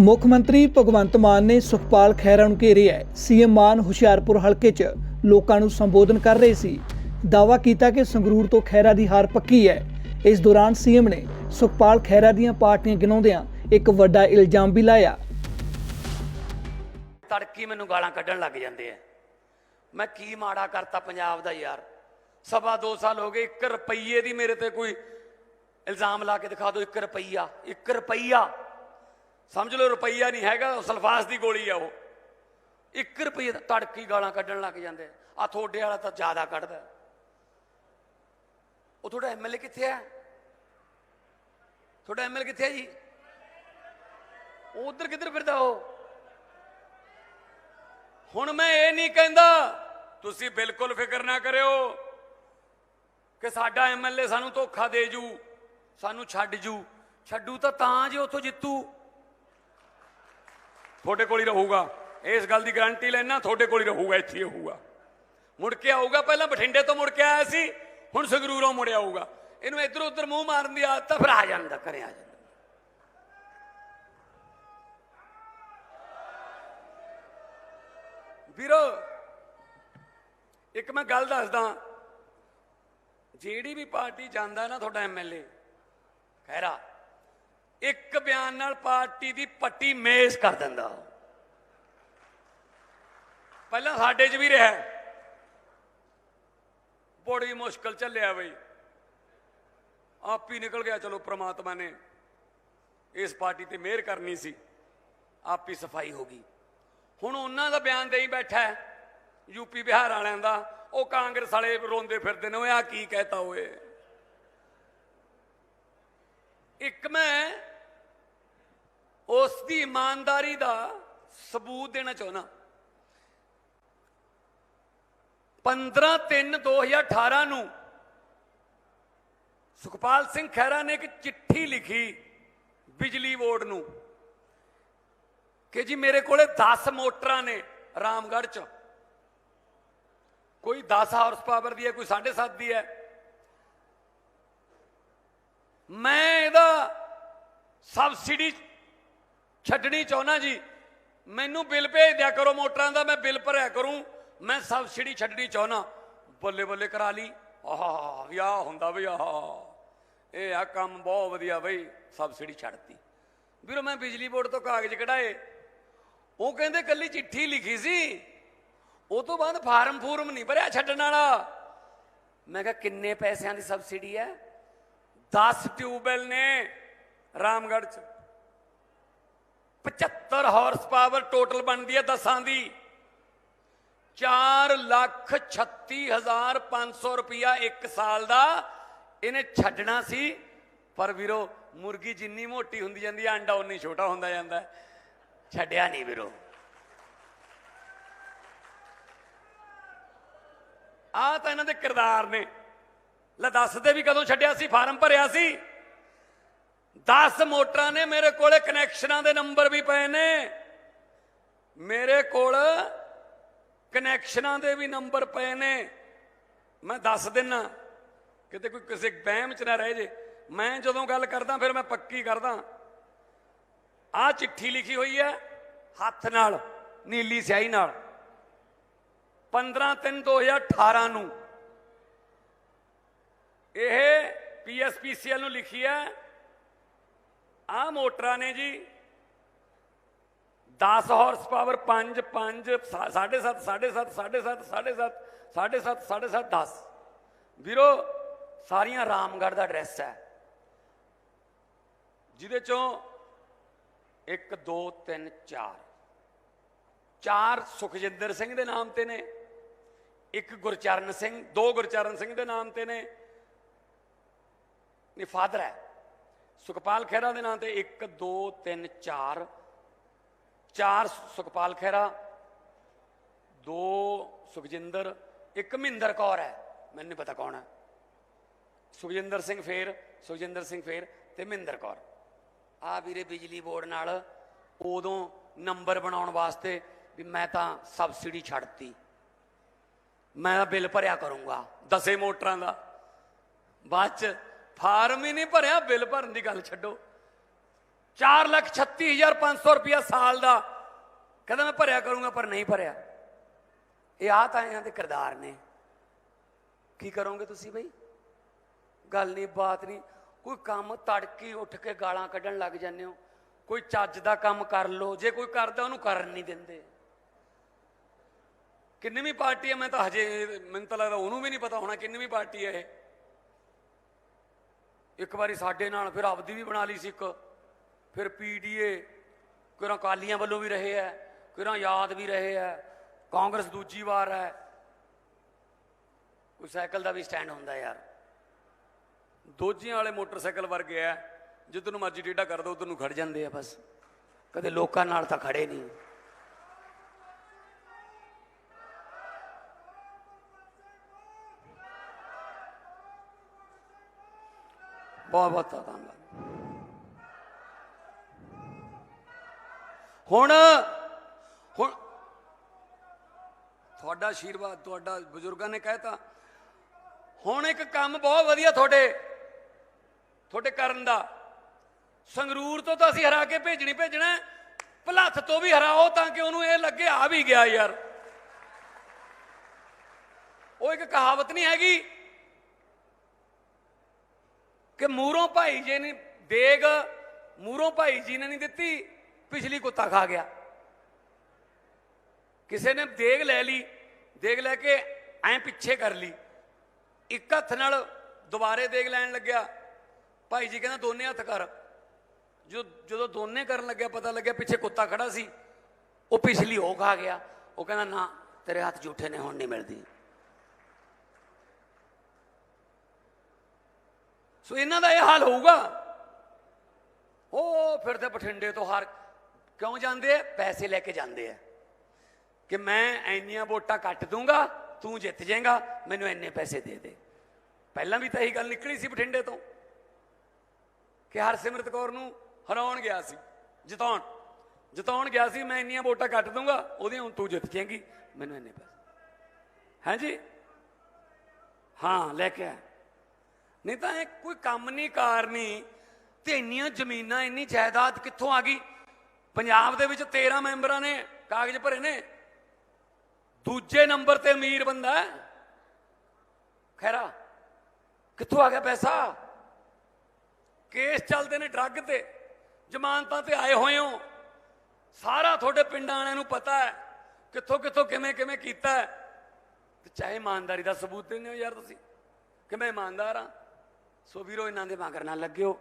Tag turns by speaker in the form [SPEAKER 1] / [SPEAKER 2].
[SPEAKER 1] ਮੁੱਖ ਮੰਤਰੀ ਭਗਵੰਤ ਮਾਨ ਨੇ ਸੁਖਪਾਲ ਖਹਿਰਾ ਨੂੰ ਘੇਰਿਆ ਹੈ। ਸੀਐਮ ਮਾਨ ਹੁਸ਼ਿਆਰਪੁਰ ਹਲਕੇ 'ਚ ਲੋਕਾਂ ਨੂੰ ਸੰਬੋਧਨ ਕਰ ਰਹੇ ਸੀ। ਦਾਵਾ ਕੀਤਾ ਕਿ ਸੰਗਰੂਰ ਤੋਂ ਖਹਿਰਾ ਦੀ ਹਾਰ ਪੱਕੀ ਹੈ। ਇਸ ਦੌਰਾਨ ਸੀਐਮ ਨੇ ਸੁਖਪਾਲ ਖਹਿਰਾ ਦੀਆਂ ਪਾਰਟੀਆਂ ਗਿਣਾਉਂਦਿਆਂ ਇੱਕ ਵੱਡਾ ਇਲਜ਼ਾਮ ਵੀ ਲਾਇਆ।
[SPEAKER 2] ਤੜਕੀ ਮੈਨੂੰ ਗਾਲਾਂ ਕੱਢਣ ਲੱਗ ਜਾਂਦੇ ਆ। ਮੈਂ ਕੀ ਮਾੜਾ ਕਰਤਾ ਪੰਜਾਬ ਦਾ ਯਾਰ। ਸਵਾ ਦੋ ਸਾਲ ਹੋ ਗਏ 1 ਰੁਪਈਏ ਦੀ ਮੇਰੇ ਤੇ ਕੋਈ ਇਲਜ਼ਾਮ ਲਾ ਕੇ ਦਿਖਾ ਦਿਓ 1 ਰੁਪਈਆ 1 ਰੁਪਈਆ। ਸਮਝ ਲਓ ਰੁਪਈਆ ਨਹੀਂ ਹੈਗਾ, ਸਲਫਾਸ ਦੀ ਗੋਲੀ ਆ ਉਹ। 1 ਰੁਪਈਏ ਦਾ ਤੜਕੀ ਗਾਲਾਂ ਕੱਢਣ ਲੱਗ ਜਾਂਦੇ ਆ। ਤੁਹਾਡੇ ਵਾਲਾ ਤਾਂ ਜ਼ਿਆਦਾ ਕੱਢਦਾ। ਉਹ ਤੁਹਾਡਾ ਐਮਐਲਏ ਕਿੱਥੇ ਹੈ ਤੁਹਾਡਾ ਐਮਐਲਏ ਕਿੱਥੇ ਹੈ ਜੀ? ਉਹ ਉਧਰ ਕਿੱਧਰ ਫਿਰਦਾ ਉਹ? ਹੁਣ ਮੈਂ ਇਹ ਨਹੀਂ ਕਹਿੰਦਾ, ਤੁਸੀਂ ਬਿਲਕੁਲ ਫਿਕਰ ਨਾ ਕਰਿਓ ਕਿ ਸਾਡਾ ਐਮਐਲਏ ਸਾਨੂੰ ਧੋਖਾ ਦੇ ਜੂ, ਸਾਨੂੰ ਛੱਡ ਜੂ। ਛੱਡੂ ਤਾਂ ਤਾਂ ਜੇ ਉੱਥੋਂ ਜਿੱਤੂ। ਤੁਹਾਡੇ ਕੋਲ ਹੀ ਰਹੂਗਾ। ਇਸ ਗੱਲ ਦੀ ਗਾਰੰਟੀ ਲੈਣਾ ਤੁਹਾਡੇ ਕੋਲ ਹੀ ਰਹੂਗਾ, ਇੱਥੇ ਹੀ ਰਹੂਗਾ। ਮੁੜ ਕੇ ਆਊਗਾ, ਪਹਿਲਾਂ ਬਠਿੰਡੇ ਤੋਂ ਮੁੜ ਕੇ ਆਇਆ ਸੀ, ਹੁਣ ਸੰਗਰੂਰੋਂ ਮੁੜ ਆਊਗਾ। ਇਹਨੂੰ ਇੱਧਰ ਉੱਧਰ ਮੂੰਹ ਮਾਰਨ ਦੀ ਆਦਤ ਫਿਰ ਆ ਜਾਂਦਾ, ਘਰੇ ਆ ਜਾਂਦਾ। ਵੀਰੋ, ਇੱਕ ਮੈਂ ਗੱਲ ਦੱਸਦਾ। ਜਿਹੜੀ ਵੀ ਪਾਰਟੀ ਜਾਂਦਾ ਨਾ ਤੁਹਾਡਾ ਐਮਐਲਏ ਖੈਰਾ ਇੱਕ ਬਿਆਨ ਨਾਲ ਪਾਰਟੀ ਦੀ ਪੱਟੀ ਮੇਜ਼ ਕਰ ਦਿੰਦਾ ਪਹਿਲਾਂ ਸਾਡੇ 'ਚ ਵੀ ਰਿਹਾ ਬੜੀ ਮੁਸ਼ਕਲ ਚੱਲਿਆ ਬਈ। ਆਪ ਹੀ ਨਿਕਲ ਗਿਆ, ਚਲੋ ਪ੍ਰਮਾਤਮਾ ਨੇ ਇਸ ਪਾਰਟੀ ਤੇ ਮਿਹਰ ਕਰਨੀ ਸੀ। ਆਪ ਹੀ ਸਫ਼ਾਈ ਹੋ ਗਈ। ਹੁਣ ਉਹਨਾਂ ਦਾ ਬਿਆਨ ਦੇਈ ਬੈਠਾ ਹੈ ਯੂਪੀ ਬਿਹਾਰ ਵਾਲਿਆਂ ਦਾ। ਉਹ ਕਾਂਗਰਸ ਵਾਲੇ ਰੋਂਦੇ ਫਿਰਦੇ ਨੇ ਉਹ ਆ ਕੀ ਕਹਿਤਾ ਓਏ। ਇੱਕ ਮੈਂ ਉਸ ਦੀ ਇਮਾਨਦਾਰੀ ਦਾ ਸਬੂਤ ਦੇਣਾ ਚਾਹੁੰਦਾ। 15 3 2018 ਨੂੰ ਸੁਖਪਾਲ ਸਿੰਘ ਖਹਿਰਾ ਨੇ ਇੱਕ ਚਿੱਠੀ ਲਿਖੀ ਬਿਜਲੀ ਬੋਰਡ ਨੂੰ ਕਿ ਜੀ ਮੇਰੇ ਕੋਲੇ 10 ਮੋਟਰਾਂ ਨੇ ਰਾਮਗੜ੍ਹ ਚ। ਕੋਈ 10 ਹਾਰਸ ਪਾਵਰ ਦੀ ਹੈ, ਕੋਈ 7.5 ਦੀ ਹੈ। ਮੈਂ ਇਹਦਾ ਸਬਸਿਡੀ ਛੱਡਣੀ ਚਾਹੁੰਦਾ ਜੀ। ਮੈਨੂੰ ਬਿੱਲ ਭੇਜ ਦਿਆ ਕਰੋ ਮੋਟਰਾਂ ਦਾ, ਮੈਂ ਬਿੱਲ ਭਰਿਆ ਕਰੂੰ। ਮੈਂ ਸਬਸਿਡੀ ਛੱਡਣੀ ਚਾਹੁੰਦਾ। ਬੱਲੇ ਬੱਲੇ ਕਰਾ ਲਈ। ਆਹ, ਯਾ ਹੁੰਦਾ ਵੀ ਆਹ। ਇਹ ਆ ਕੰਮ ਬਹੁਤ ਵਧੀਆ ਬਈ ਸਬਸਿਡੀ ਛੱਡਤੀ। ਵੀਰੋ, ਮੈਂ ਬਿਜਲੀ ਬੋਰਡ ਤੋਂ ਕਾਗਜ਼ ਕਢਾਏ। ਉਹ ਕਹਿੰਦੇ ਕੱਲੀ ਚਿੱਠੀ ਲਿਖੀ ਸੀ। ਉਹ ਤੋਂ ਬਾਅਦ ਫਾਰਮ ਫੂਰਮ ਨਹੀਂ ਭਰਿਆ ਛੱਡਣ ਵਾਲਾ। ਮੈਂ ਕਿਹਾ, ਕਿੰਨੇ ਪੈਸਿਆਂ ਦੀ ਸਬਸਿਡੀ ਹੈ? 10 ਟਿਊਬਵੈਲ ਨੇ ਰਾਮਗੜ੍ਹ ਚ। 75 ਹਾਰਸ ਪਾਵਰ ਟੋਟਲ ਬਣਦੀ ਹੈ ਦਸਾਂ ਦੀ। 4 ਲੱਖ 36500 ਰੁਪਇਆ ਇੱਕ ਸਾਲ ਦਾ ਇਹਨੇ ਛੱਡਣਾ ਸੀ। ਪਰ ਵੀਰੋ, ਮੁਰਗੀ ਜਿੰਨੀ ਮੋਟੀ ਹੁੰਦੀ ਜਾਂਦੀ ਹੈ, ਅੰਡਾ ਉਨੀ ਛੋਟਾ ਹੁੰਦਾ ਜਾਂਦਾ ਛੱਡਿਆ ਨਹੀਂ ਵੀਰੋ। ਆ ਤਾਂ ਇਹਨਾਂ ਦੇ ਕਿਰਦਾਰ ਨੇ। ਲੈ ਦੱਸਦੇ ਵੀ ਕਦੋਂ ਛੱਡਿਆ ਸੀ, ਫਾਰਮ ਭਰਿਆ ਸੀ? 10 ਮੋਟਰਾਂ ਨੇ ਮੇਰੇ ਕੋਲੇ ਕਨੈਕਸ਼ਨਾਂ ਦੇ ਨੰਬਰ ਵੀ ਪਏ ਨੇ। ਮੇਰੇ ਕੋਲ ਕਨੈਕਸ਼ਨਾਂ ਦੇ ਵੀ ਨੰਬਰ ਪਏ ਨੇ। ਮੈਂ ਦੱਸ ਦਿੰਨਾ, ਕਿਤੇ ਕੋਈ ਕਿਸੇ ਬਹਿਮ ਚ ਨਾ ਰਹਿ ਜੇ। ਮੈਂ ਜਦੋਂ ਗੱਲ ਕਰਦਾ, ਫਿਰ ਮੈਂ ਪੱਕੀ ਕਰਦਾ। ਆ ਚਿੱਠੀ ਲਿਖੀ ਹੋਈ ਹੈ, ਹੱਥ ਨਾਲ, ਨੀਲੀ ਸਿਆਹੀ ਨਾਲ। 15 3 2018 ਨੂੰ। ਇਹ ਪੀਐਸਪੀਸੀਐਲ ਨੂੰ ਲਿਖੀ ਹੈ ਆ ਮੋਟਰਾਂ ਨੇ ਜੀ 10 ਹਾਰਸ ਪਾਵਰ 5 5 7.5 7.5 7.5 7.5 7.5 7.5 10 ਵੀਰੋ, ਸਾਰੀਆਂ ਰਾਮਗੜ੍ਹ ਦਾ ਐਡਰੈਸ ਹੈ। ਜਿਹਦੇ ਚੋਂ 1 2 3 4 ਚਾਰ ਸੁਖਜਿੰਦਰ ਸਿੰਘ ਦੇ ਨਾਮ ਤੇ ਨੇ, ਇੱਕ ਗੁਰਚਰਨ ਸਿੰਘ, ਦੋ ਗੁਰਚਰਨ ਸਿੰਘ ਦੇ ਨਾਮ ਤੇ ਨੇ। ਇਹ ਫਾਦਰ ਹੈ। ਸੁਖਪਾਲ ਖਹਿਰਾ ਦੇ ਨਾਂ ਤੇ 1 2 3 4 ਚਾਰ ਸੁਖਪਾਲ ਖਹਿਰਾ, ਦੋ ਸੁਖਜਿੰਦਰ, ਇੱਕ ਮਹਿੰਦਰ ਕੌਰ ਹੈ। ਮੈਨੂੰ ਪਤਾ ਕੌਣ ਹੈ। ਸੁਖਜਿੰਦਰ ਸਿੰਘ ਫੇਰ, ਸੁਖਜਿੰਦਰ ਸਿੰਘ ਫੇਰ ਤੇ ਮਹਿੰਦਰ ਕੌਰ। ਆ ਵੀਰੇ ਬਿਜਲੀ ਬੋਰਡ ਨਾਲ ਉਦੋਂ ਨੰਬਰ ਬਣਾਉਣ ਵਾਸਤੇ ਵੀ ਮੈਂ ਤਾਂ ਸਬਸਿਡੀ ਛੱਡਤੀ। ਮੈਂ ਤਾਂ ਬਿੱਲ ਭਰਿਆ ਕਰੂੰਗਾ, ਦਸੇ ਮੋਟਰਾਂ ਦਾ। ਬਾਅਦ ਚ ਫਾਰਮ ਹੀ ਨਹੀਂ ਭਰਿਆ, ਬਿੱਲ ਭਰਨ ਦੀ ਗੱਲ ਛੱਡੋ। 436500 ਰੁਪਇਆ ਸਾਲ ਦਾ। ਕਹਿੰਦਾ ਮੈਂ ਭਰਿਆ ਕਰੂੰਗਾ, ਪਰ ਨਹੀਂ ਭਰਿਆ। ਇਹ ਆ ਤਾਂ ਇਹਨਾਂ ਦੇ ਕਿਰਦਾਰ ਨੇ। ਕੀ ਕਰੋਗੇ ਤੁਸੀਂ ਬਈ? ਗੱਲ ਨਹੀਂ, ਬਾਤ ਨਹੀਂ। ਕੋਈ ਕੰਮ ਤੜਕੀ ਉੱਠ ਕੇ ਗਾਲਾਂ ਕੱਢਣ ਲੱਗ ਜਾਂਦੇ ਹੋ। ਕੋਈ ਚੱਜ ਦਾ ਕੰਮ ਕਰ ਲੋ ਜੇ ਕੋਈ ਕਰਦਾ, ਉਹਨੂੰ ਕਰਨ ਨਹੀਂ ਦਿੰਦੇ। ਕਿੰਨੀ ਵੀ ਪਾਰਟੀ ਹੈ, ਮੈਂ ਤਾਂ ਹਜੇ ਮੈਨੂੰ ਤਾਂ ਲੱਗਦਾ ਉਹਨੂੰ ਵੀ ਨਹੀਂ ਪਤਾ ਹੋਣਾ ਕਿੰਨੀ ਵੀ ਪਾਰਟੀ ਹੈ ਇਹ। ਇੱਕ ਵਾਰੀ ਸਾਡੇ ਨਾਲ ਫਿਰ ਆਪਦੀ ਵੀ ਬਣਾ ਲਈ ਸੀ ਇੱਕ। ਫਿਰ ਪੀਡੀਏ ਕਿਰਾਂ ਕਾਲੀਆਂ ਵੱਲੋਂ ਵੀ ਰਹੇ ਹੈ ਕਿਰਾਂ ਯਾਦ ਵੀ ਰਹੇ ਹੈ ਕਾਂਗਰਸ ਦੂਜੀ ਵਾਰ ਹੈ ਕੋਈ ਸਾਈਕਲ ਦਾ ਵੀ ਸਟੈਂਡ ਹੁੰਦਾ ਯਾਰ। ਦੋਜੀਆਂ ਵਾਲੇ ਮੋਟਰਸਾਈਕਲ ਵਰਗੇ ਆ ਜਿੱਦ ਨੂੰ ਮਰਜ਼ੀ ਟੇਢਾ ਕਰ ਦੋ, ਉਧਰ ਨੂੰ ਖੜ ਜਾਂਦੇ ਆ ਬਸ। ਕਦੇ ਲੋਕਾਂ ਨਾਲ ਤਾਂ ਖੜੇ ਨਹੀਂ। ਬਹੁਤ ਬਹੁਤ ਧੰਨਵਾਦ। ਹੁਣ ਹੁਣ ਤੁਹਾਡਾ ਆਸ਼ੀਰਵਾਦ ਤੁਹਾਡਾ ਬਜ਼ੁਰਗਾਂ ਨੇ ਕਹਿਤਾ ਹੁਣ ਇੱਕ ਕੰਮ ਬਹੁਤ ਵਧੀਆ ਤੁਹਾਡੇ ਤੁਹਾਡੇ ਕਰਨ ਦਾ। ਸੰਗਰੂਰ ਤੋਂ ਤਾਂ ਅਸੀਂ ਹਰਾ ਕੇ ਭੇਜਣੀ ਭੇਜਣਾ ਹੈ। ਭਲੱਥ ਤੋਂ ਵੀ ਹਰਾਓ ਤਾਂ ਕਿ ਉਹਨੂੰ ਇਹ ਲੱਗੇ, ਆ ਵੀ ਗਿਆ ਯਾਰ। ਉਹ ਇੱਕ ਕਹਾਵਤ ਨਹੀਂ ਹੈਗੀ ਕਿ ਮੂਰੋਂ ਭਾਈ ਜੀ ਨੇ ਦੇਗ, ਮੂਰੋਂ ਭਾਈ ਜੀ ਨੇ ਨਹੀਂ ਦਿੱਤੀ, ਪਿਛਲੀ ਕੁੱਤਾ ਖਾ ਗਿਆ। ਕਿਸੇ ਨੇ ਦੇਗ ਲੈ ਲਈ, ਦੇਗ ਲੈ ਕੇ ਐਂ ਪਿੱਛੇ ਕਰ ਲਈ। ਇੱਕ ਹੱਥ ਨਾਲ ਦੁਬਾਰੇ ਦੇਗ ਲੈਣ ਲੱਗਿਆ। ਭਾਈ ਜੀ ਕਹਿੰਦਾ, ਦੋਨੇ ਹੱਥ ਕਰ। ਜੋ ਜਦੋਂ ਦੋਨੇ ਕਰਨ ਲੱਗਿਆ, ਪਤਾ ਲੱਗਿਆ ਪਿੱਛੇ ਕੁੱਤਾ ਖੜਾ ਸੀ। ਉਹ ਪਿਛਲੀ ਉਹ ਖਾ ਗਿਆ। ਉਹ ਕਹਿੰਦਾ, ਨਾ, ਤੇਰੇ ਹੱਥ ਝੂਠੇ ਨੇ, ਹੁਣ ਨਹੀਂ ਮਿਲਦੀ। ਸੋ ਇਹਨਾਂ ਦਾ ਇਹ ਹਾਲ ਹੋਊਗਾ। ਉਹ ਫਿਰ ਫਿਰਦੇ ਬਠਿੰਡੇ ਤੋਂ ਹਾਰ ਕਿਉਂ ਜਾਂਦੇ ਆ ਪੈਸੇ ਲੈ ਕੇ ਜਾਂਦੇ ਆ ਕਿ ਮੈਂ ਇੰਨੀਆਂ ਵੋਟਾਂ ਕੱਟ ਦੂੰਗਾ, ਤੂੰ ਜਿੱਤ ਜਾਏਗਾ, ਮੈਨੂੰ ਇੰਨੇ ਪੈਸੇ ਦੇ ਦੇ। ਪਹਿਲਾਂ ਵੀ ਤਾਂ ਇਹੀ ਗੱਲ ਨਿਕਲੀ ਸੀ ਬਠਿੰਡੇ ਤੋਂ। ਕਿ ਹਰਸਿਮਰਤ ਕੌਰ ਨੂੰ ਹਰਾਉਣ ਗਿਆ ਸੀ, ਜਿਤਾਉਣ। ਜਿਤਾਉਣ ਗਿਆ ਸੀ, ਮੈਂ ਇੰਨੀਆਂ ਵੋਟਾਂ ਕੱਟ ਦੂੰਗਾ, ਉਹਦੇ ਹੁਣ ਤੂੰ ਜਿੱਤ ਜਾਏਗੀ, ਮੈਨੂੰ ਇੰਨੇ ਪੈਸੇ। ਹਾਂਜੀ ਹਾਂ, ਲੈ ਕੇ ਆ ਨਹੀਂ ਤਾਂ ਇਹ ਕੋਈ ਕੰਮ ਨਹੀਂ, ਕਾਰ ਨਹੀਂ। ਤੇ ਇੰਨੀਆਂ ਜ਼ਮੀਨਾਂ, ਇੰਨੀ ਜਾਇਦਾਦ ਕਿੱਥੋਂ ਆ ਗਈ? ਪੰਜਾਬ ਦੇ ਵਿੱਚ 13 ਮੈਂਬਰਾਂ ਨੇ ਕਾਗਜ਼ ਭਰੇ ਨੇ। ਦੂਜੇ ਨੰਬਰ ਤੇ ਅਮੀਰ ਬੰਦਾ ਹੈ। ਖੈਰਾ, ਕਿੱਥੋਂ ਆ ਗਿਆ ਪੈਸਾ? ਕੇਸ ਚੱਲਦੇ ਨੇ ਡਰੱਗ ਤੇ। ਜ਼ਮਾਨਤਾਂ ਤੇ ਆਏ ਹੋਏ ਹੋ। ਸਾਰਾ ਤੁਹਾਡੇ ਪਿੰਡਾਂ ਵਾਲਿਆਂ ਨੂੰ ਪਤਾ ਹੈ ਕਿੱਥੋਂ ਕਿੱਥੋਂ, ਕਿਵੇਂ ਕਿਵੇਂ ਕੀਤਾ ਹੈ। ਤੇ ਚਾਹੇ ਇਮਾਨਦਾਰੀ ਦਾ ਸਬੂਤ ਦਿੰਦੇ ਹੋ ਯਾਰ ਤੁਸੀਂ, ਕਿ ਮੈਂ ਇਮਾਨਦਾਰ ਹਾਂ। ਸੋ ਵੀਰੋ ਇਹਨਾਂ ਦੇ ਮਗਰ ਨਾ ਲੱਗਿਓ।